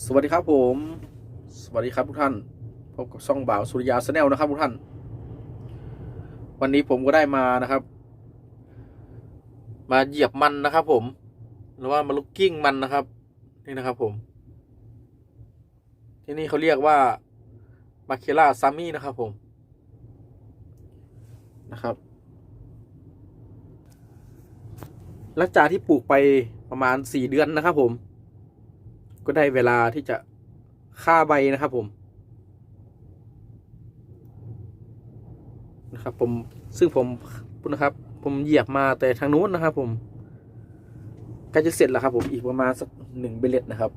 สวัสดีครับผม สวัสดีครับทุกท่านพบกับช่องบ่าวสุริยาสแนลนะครับทุกท่าน วันนี้ผมก็ได้มานะครับ มาเหยียบมันนะครับ ผม หรือว่ามาลุกกิ้งมันนะครับ นี่นะครับผม ที่นี่เขาเรียกว่ามาเคล่าซามี่นะครับผมนะครับ หลังจากที่ปลูกไปประมาณสี่เดือนนะครับผม ก็ได้เวลาที่จะฆ่าใบนะครับผมนะครับผมซึ่งผมนะครับ ผมเหยียบมาแต่ทางนู้นนะครับ ผมใกล้จะเสร็จแล้วครับ ผมอีกประมาณสักหนึ่งเบลเลตนะครับ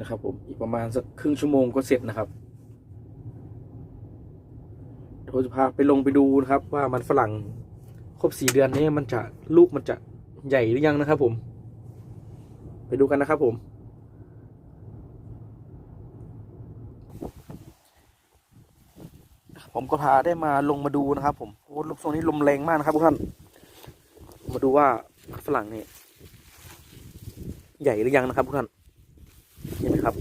นะครับ ผมอีกประมาณสักครึ่งชั่วโมงก็เสร็จนะครับเดี๋ยวจะพาไปลงไปดูนะครับ ว่ามันฝรั่งครบสี่เดือนนี้มันจะลูกมันจะใหญ่หรือยังนะครับ ผม ไปดูกันนะครับผม ผมก็พาได้มาลงมาดูนะครับ ผมโอ้ลมโซนนี้ลมแรงมากนะครับทุกท่าน มาดูว่าฝรั่งนี่ใหญ่หรือยังนะครับทุกท่านเห็นไหมครับ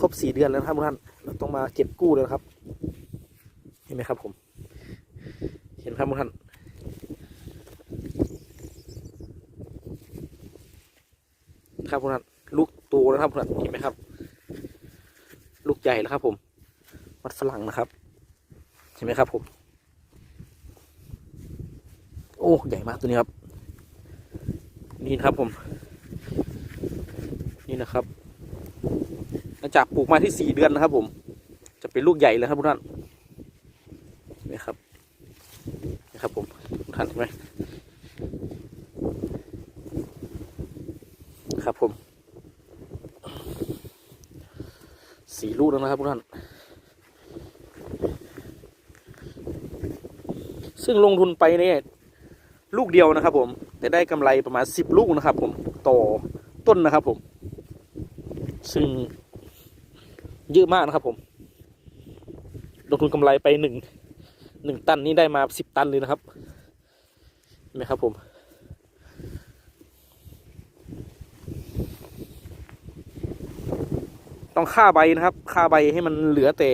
ครบสี่เดือนแล้วครับทุกท่านเราต้องมาเก็บกู้แล้วครับ เห็นไหมครับผม เห็นครับทุกท่าน ครับพวกนั้นลูกโตแล้วครับพวกนั้นเห็นไหมครับ ลูกใหญ่แล้วครับผม มัดฝรั่งนะครับ เห็นไหมครับผม โอ้ใหญ่มากตัวนี้ครับ นี่นะครับผม นี่นะครับหลังจากปลูกมาที่สี่เดือนนะครับ ผม จะเป็นลูกใหญ่เลยครับทุกท่านเห็นไหมครับนะครับผมท่านเห็นไหม ครับผม สี่ ลูกแล้วนะครับทุกท่าน ซึ่งลงทุนไปเนี่ยลูกเดียวนะครับ ผม แต่ได้กำไรประมาณสิบลูกนะครับ ผมต่อต้นนะครับ ผม ซึ่งเยอะมากนะครับ ผม ลงทุนกำไรไปหนึ่งหนึ่งตันนี่ได้มาสิบตันเลยนะครับเห็นไหมครับผม ต้องฆ่าใบนะครับฆ่าใบให้มันเหลือแต่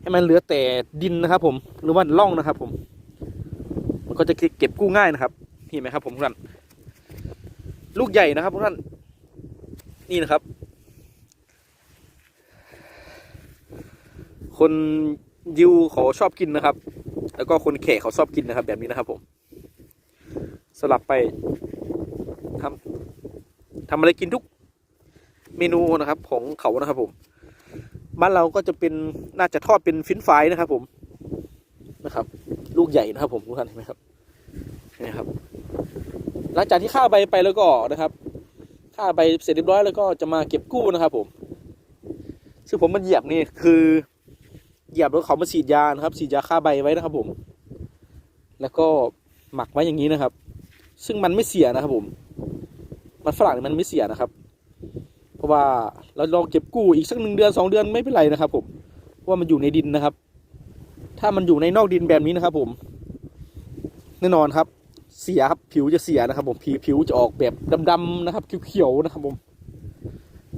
ให้มันเหลือแต่ดินนะครับ ผมหรือว่าร่องนะครับ ผม มันก็จะเก็บกู้ง่ายนะครับเห็นไหมครับ ผมทุกท่านลูกใหญ่นะครับทุกท่านนี่นะครับ คนยิวเขาชอบกินนะครับ แล้วก็คนแขกเขาชอบกินนะครับ แบบนี้นะครับ ผม สลับไปทำทำอะไรกินทุก เมนูนะครับของเขานะครับผมบ้านเราก็จะเป็นน่าจะทอดเป็นฟินช์ฟายนะครับ ผมนะครับ ลูกใหญ่นะครับผมทุกท่านเห็นไหมครับนไหมครับ หลังจากที่ฆ่าใบไปแล้วก็นะครับฆ่าใบเสร็จเรียบร้อยแล้วก็จะมาเก็บกู้นะครับ ผม ซึ่งผมมันเหยียบนี่คือเหยียบแล้วเขามาฉีดยานะครับฉีดยาฆ่าใบไว้นะครับ ผม แล้วก็หมักไว้อย่างนี้นะครับ ซึ่งมันไม่เสียนะครับ ผม มันฝรั่งมันไม่เสียนะครับ เพราะว่าเราลองเก็บกู้อีกสักหนึ่งเดือนสองเดือนไม่เป็นไรนะครับผมเพราะว่ามันอยู่ในดินนะครับ ถ้ามันอยู่ในนอกดินแบบนี้นะครับ ผม แน่นอนครับ เสียครับผิวจะเสียนะครับ ผมผิวผิวจะออกแบบดำๆนะครับเขียวๆนะครับผม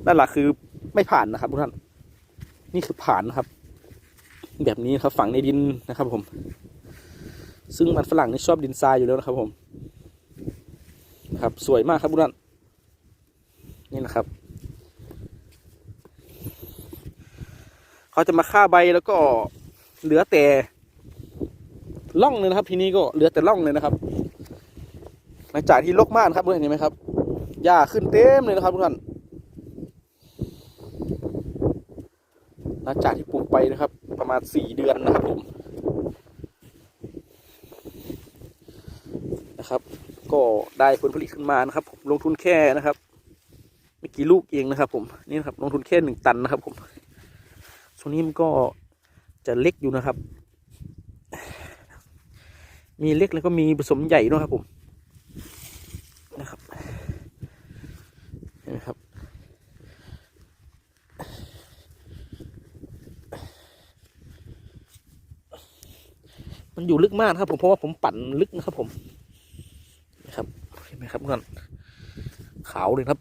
นั่นแหละคือไม่ผ่านนะครับทุกท่านนี่คือผ่านนะครับ แบบนี้ครับฝังในดินนะครับ ผม ซึ่งมันฝรั่งนี่ชอบดินทรายอยู่แล้วนะครับ ผม ครับ สวยมากครับทุกท่านนี่นะครับ เขาจะมาฆ่าใบแล้วก็เหลือแต่ล่องเลยนะครับ ทีนี้ก็เหลือแต่ล่องเลยนะครับหลังจากที่ลกมากนครับเห็นไหมครับหญ้าขึ้นเต็มเลยนะครับทุกท่านหลังจากที่ปลูกไปนะครับ ประมาณสี่เดือนนะครับผมนะครับ ก็ได้ผลผลิตขึ้นมานะครับ ผมลงทุนแค่นะครับ ไม่กี่ลูกเองนะครับ ผมนี่นะครับ ลงทุนแค่หนึ่งตันนะครับ ผม ช่วงนี้มันก็จะเล็กอยู่นะครับ มีเล็กแล้วก็มีผสมใหญ่ด้วยครับผมนะครับเห็นไหมครับ มันอยู่ลึกมากครับผมเพราะว่าผมปั่นลึกนะครับผมนะครับเห็นไหมครับทุกท่านขาวเลยครับ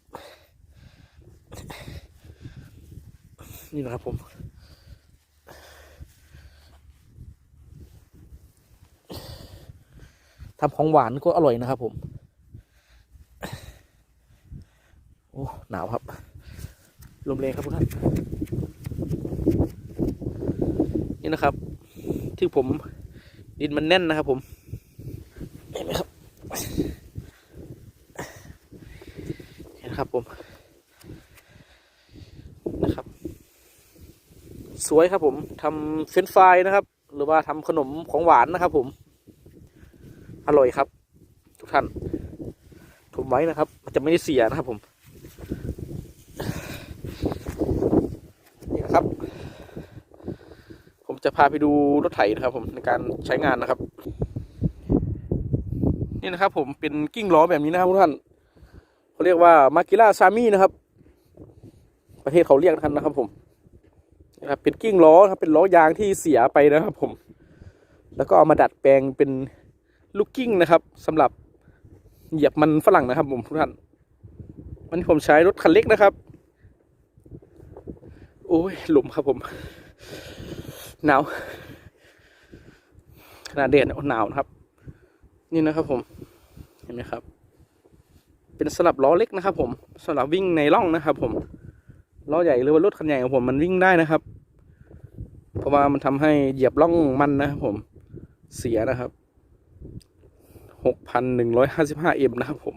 นี่นะครับผม ทำของหวานก็อร่อยนะครับ ผมโอ้หนาวครับลมแรงครับทุกท่านนี่นะครับ ที่ผมดินมันแน่นนะครับ ผมเห็นไหมครับเห็นครับผมนะครับ สวยครับผมทำเฟรนฟรายนะครับ หรือว่าทำขนมของหวานนะครับ ผม อร่อยครับ ทุกท่านถุมไว้นะครับ มันจะไม่ได้เสียนะครับผม นี่นะครับ ผมจะพาไปดูรถไถนะครับ ผมในการใช้งานนะครับ นี่นะครับ ผมเป็นกิ้งล้อแบบนี้นะครับทุกท่านเขาเรียกว่ามากิล่าซามี่นะครับ ประเทศเขาเรียกกันนะครับ ผมนะครับเป็นกิ้งล้อครับเป็นล้อยางที่เสียไปนะครับ ผม แล้วก็เอามาดัดแปลงเป็น ลูกกิ้งนะครับสำหรับเหยียบมันฝรั่งนะครับผมทุกท่านวันนี้ผมใช้รถคันเล็กนะครับ โอ้ยหลุมครับผมหนาวขนาดเดดเนี่ยหนาวนะครับ นี่นะครับผมเห็นไหมครับ เป็นสลับล้อเล็กนะครับ ผมสำหรับวิ่งในร่องนะครับ ผมล้อใหญ่หรือว่ารถคันใหญ่ของผมมันวิ่งได้นะครับ เพราะว่ามันทำให้เหยียบร่องมันนะครับผมเสียนะครับ หกพันหนึ่งร้อยห้าสิบห้าเอ็มนะครับผม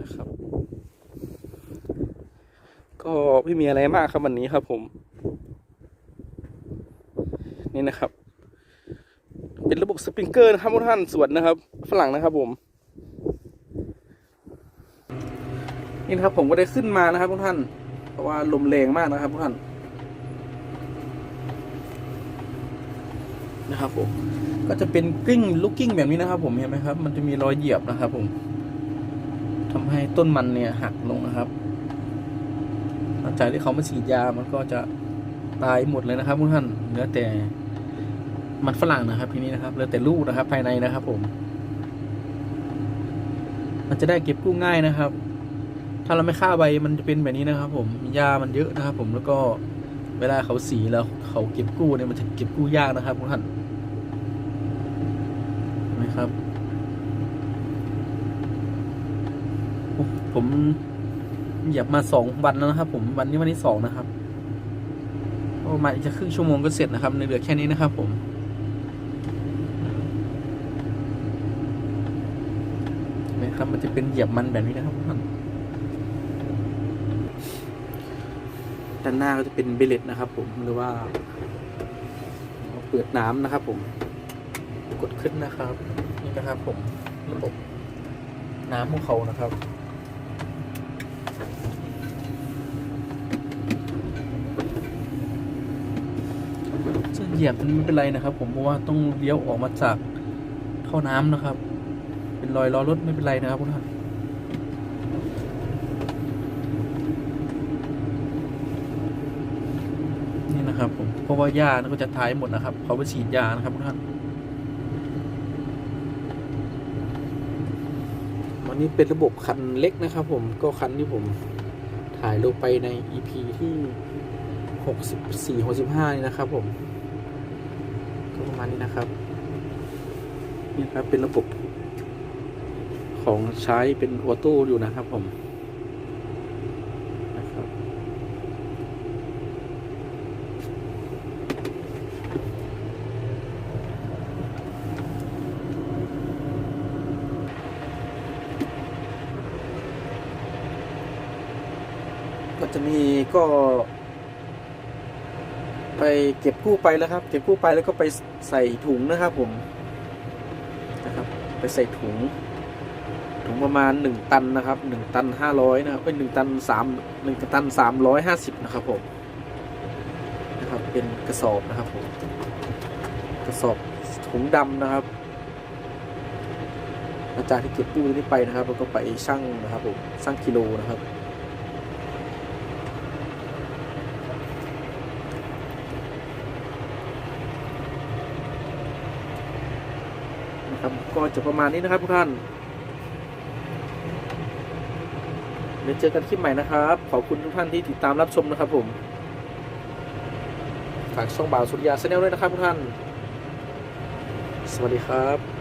นะครับ ก็ไม่มีอะไรมากครับวันนี้ครับผม นี่นะครับ เป็นระบบสปริงเกอร์นะครับทุกท่านสวนนะครับ ฝรั่งนะครับผม นี่นะครับผมก็ได้ขึ้นมานะครับทุกท่าน เพราะว่าลมแรงมากนะครับทุกท่าน นะครับผมก็จะเป็นกลิ้งลูกกิ้งแบบนี้นะครับผมเห็นไหมครับ มันจะมีรอยเหยียบนะครับผมทำให้ต้นมันเนี่ยหักลงนะครับหลังจากที่เขามาฉีดยามันก็จะตายหมดเลยนะครับทุกท่านเหลือแต่มันฝรั่งนะครับ ทีนี้นะครับเหลือแต่ลูกนะครับ ภายในนะครับ ผม มันจะได้เก็บกู้ง่ายนะครับ ถ้าเราไม่ฆ่าใบมันจะเป็นแบบนี้นะครับ ผมยามันเยอะนะครับ ผมแล้วก็ เวลาเขาสีแล้วเขาเก็บกู้เนี่ยมันจะเก็บกู้ยากนะครับทุกท่านเห็นไหมครับ ผมเหยียบมาสองวันแล้วนะครับ ผมวันนี้วันที่สองนะครับประมาณอีกจะครึ่งชั่วโมงก็เสร็จนะครับในเหลือแค่นี้นะครับ ผมเห็นไหมครับมันจะเป็นเหยียบมันแบบนี้นะครับทุกท่าน ด้านหน้าก็จะเป็นเบลเลตนะครับผมหรือว่าเปิดน้ำนะครับผม กดขึ้นนะครับนี่นะครับผมระบบน้ำของเขานะครับจะเหยียบมันไม่เป็นไรนะครับ ผมเพราะว่าต้องเลี้ยวออกมาจากท่อน้ำนะครับ เป็นรอยล้อรถไม่เป็นไรนะครับทุกท่าน นะครับผมเพราะว่าหญ้าก็จะท้ายหมดนะครับเขาไปฉีดยานะครับท่านวันนี้เป็นระบบคันเล็กนะครับ ผมก็คันที่ผมถ่ายลงไปใน EP ที่หกสิบสี่หกสิบห้านี่นะครับ ผมก็ประมาณนี้นะครับนี่ครับเป็นระบบของใช้เป็นออโต้อยู่นะครับผม ก็จะมีก็ ไปเก็บกู้ไปแล้วครับ เก็บกู้ไปแล้วก็ไปใส่ถุงนะครับผมนะครับ ไปใส่ถุง ถุงประมาณหนึ่งตันนะครับหนึ่งตันห้าร้อยนะครับเป็นหนึ่งตันสามหนึ่งตันสามร้อยห้าสิบนะครับผมนะครับเป็นกระสอบนะครับผมกระสอบถุงดำนะครับหลังจากที่เก็บกู้นี้ไปนะครับเราก็ไปชั่งนะครับผมชั่งกิโลนะครับ ครับก็จะประมาณนี้นะครับทุกท่านเดี๋ยวเจอกันคลิปใหม่นะครับ ขอบคุณทุกท่านที่ติดตามรับชมนะครับผมฝากช่องบ่าวสุริยาชนแนลด้วยนะครับทุกท่าน สวัสดีครับ